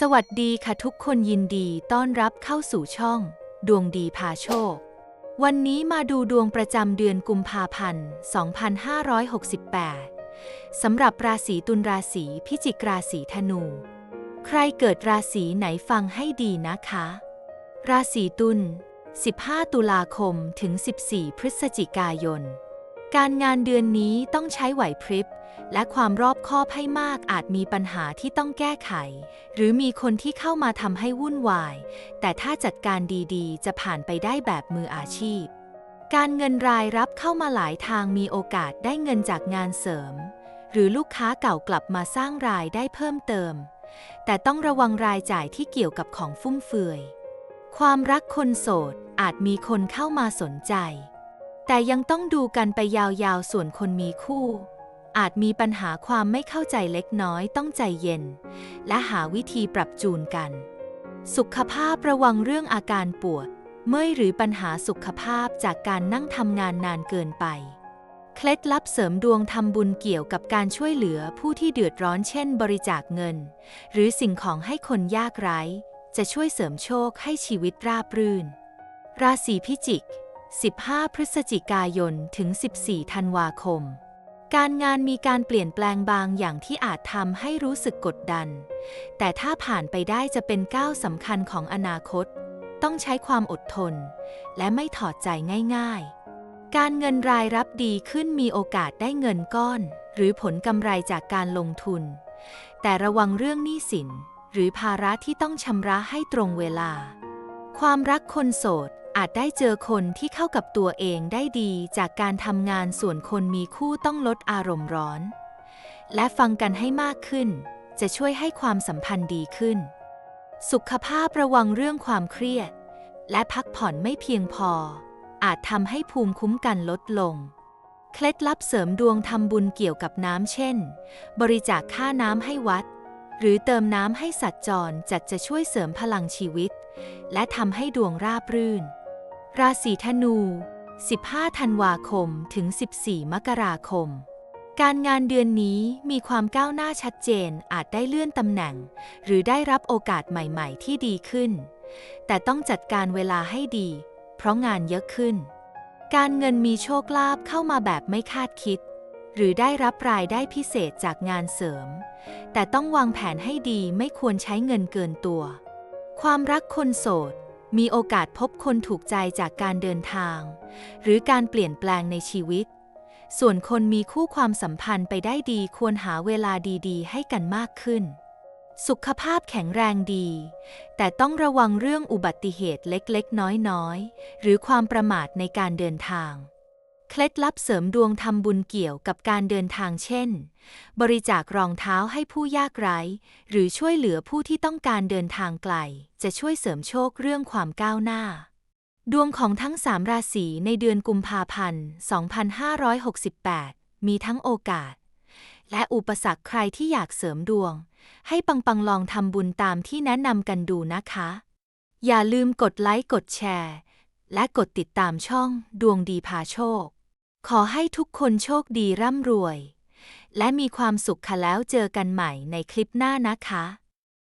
สวัสดีค่ะทุกคนยินดีต้อนรับเข้าสู่ช่อง ดวงดีพาโชค วันนี้มาดูดวงประจำเดือนกุมภาพันธ์ 2568 สำหรับราศีตุลราศีพิจิกราศีธนู ใครเกิดราศีไหนฟังให้ดีนะคะ ราศีตุล 15 ตุลาคมถึง 14 พฤศจิกายน การงานเดือนนี้ต้องใช้ไหวพริบ และความรอบคอบให้มากอาจมีปัญหาที่ต้องแก้ไข หรือมีคนที่เข้ามาทำให้วุ่นวาย แต่ถ้าจัดการดีๆ จะผ่านไปได้แบบมืออาชีพ การเงินรายรับเข้ามาหลายทางมีโอกาสได้เงินจากงานเสริม หรือลูกค้าเก่ากลับมาสร้างรายได้เพิ่มเติม แต่ต้องระวังรายจ่ายที่เกี่ยวกับของฟุ่มเฟือย ความรักคนโสดอาจมีคนเข้ามาสนใจ แต่ยังต้องดูกันไปยาวๆ ส่วนคนมีคู่ อาจมีปัญหาความไม่เข้าใจเล็กน้อยต้องใจเย็น และหาวิธีปรับจูนกัน สุขภาพระวังเรื่องอาการปวด เมื่อยหรือปัญหาสุขภาพจากการนั่งทำงานนานเกินไป เคล็ดลับเสริมดวงทำบุญเกี่ยวกับการช่วยเหลือผู้ที่เดือดร้อนเช่น บริจาคเงิน หรือสิ่งของให้คนยากไร้ จะช่วยเสริมโชคให้ชีวิตราบรื่น ราศีพิจิก 15 พฤศจิกายน ถึง 14 ธันวาคม การงานมีการเปลี่ยนแปลงบางอย่างที่อาจทำให้รู้สึกกดดัน แต่ถ้าผ่านไปได้จะเป็นก้าวสำคัญของอนาคต ต้องใช้ความอดทน และไม่ถอดใจง่ายๆ การเงินรายรับดีขึ้นมีโอกาสได้เงินก้อน หรือผลกำไรจากการลงทุน แต่ระวังเรื่องหนี้สิน หรือภาระที่ต้องชำระให้ตรงเวลา ความรักคนโสด อาจได้เจอคนที่เข้ากับตัวเองได้ดีจากการทำงานส่วนคนมีคู่ต้องลดอารมณ์ร้อน และฟังกันให้มากขึ้น จะช่วยให้ความสัมพันธ์ดีขึ้น สุขภาพระวังเรื่องความเครียด และพักผ่อนไม่เพียงพอ อาจทำให้ภูมิคุ้มกันลดลง เคล็ดลับเสริมดวงทำบุญเกี่ยวกับน้ำเช่น บริจาคค่าน้ำให้วัด หรือเติมน้ำให้สัตว์จรจัดจะช่วยเสริมพลังชีวิต และทำให้ดวงราบรื่น ราศีธนู 15 ธันวาคม ถึง 14 มกราคม การงานเดือนนี้มีความก้าวหน้าชัดเจนอาจได้เลื่อนตำแหน่ง หรือได้รับโอกาสใหม่ๆ ที่ดีขึ้น แต่ต้องจัดการเวลาให้ดี เพราะงานเยอะขึ้น การเงินมีโชคลาภเข้ามาแบบไม่คาดคิด หรือได้รับรายได้พิเศษจากงานเสริม แต่ต้องวางแผนให้ดีไม่ควรใช้เงินเกินตัว ความรักคนโสด มีโอกาสพบคนถูกใจจากการเดินทาง หรือการเปลี่ยนแปลงในชีวิต ส่วนคนมีคู่ความสัมพันธ์ไปได้ดีควรหาเวลาดีๆ ให้กันมากขึ้น สุขภาพแข็งแรงดี แต่ต้องระวังเรื่องอุบัติเหตุเล็กๆ น้อยๆ หรือความประมาทในการเดินทาง เคล็ดลับเสริมดวงทำบุญเกี่ยวกับการเดินทางเช่น บริจาครองเท้าให้ผู้ยากไร้ หรือช่วยเหลือผู้ที่ต้องการเดินทางไกล จะช่วยเสริมโชคเรื่องความก้าวหน้า ดวงของทั้งสามราศีในเดือนกุมภาพันธ์ 2568 มีทั้งโอกาส และอุปสรรคใครที่อยากเสริมดวง ให้ปังๆลองทำบุญตามที่แนะนำกันดูนะคะ อย่าลืมกดไลค์กดแชร์ และกดติดตามช่องดวงดีพาโชค ขอให้ทุกคนโชคดีร่ำรวย และมีความสุขค่ะแล้วเจอกันใหม่ในคลิปหน้านะคะ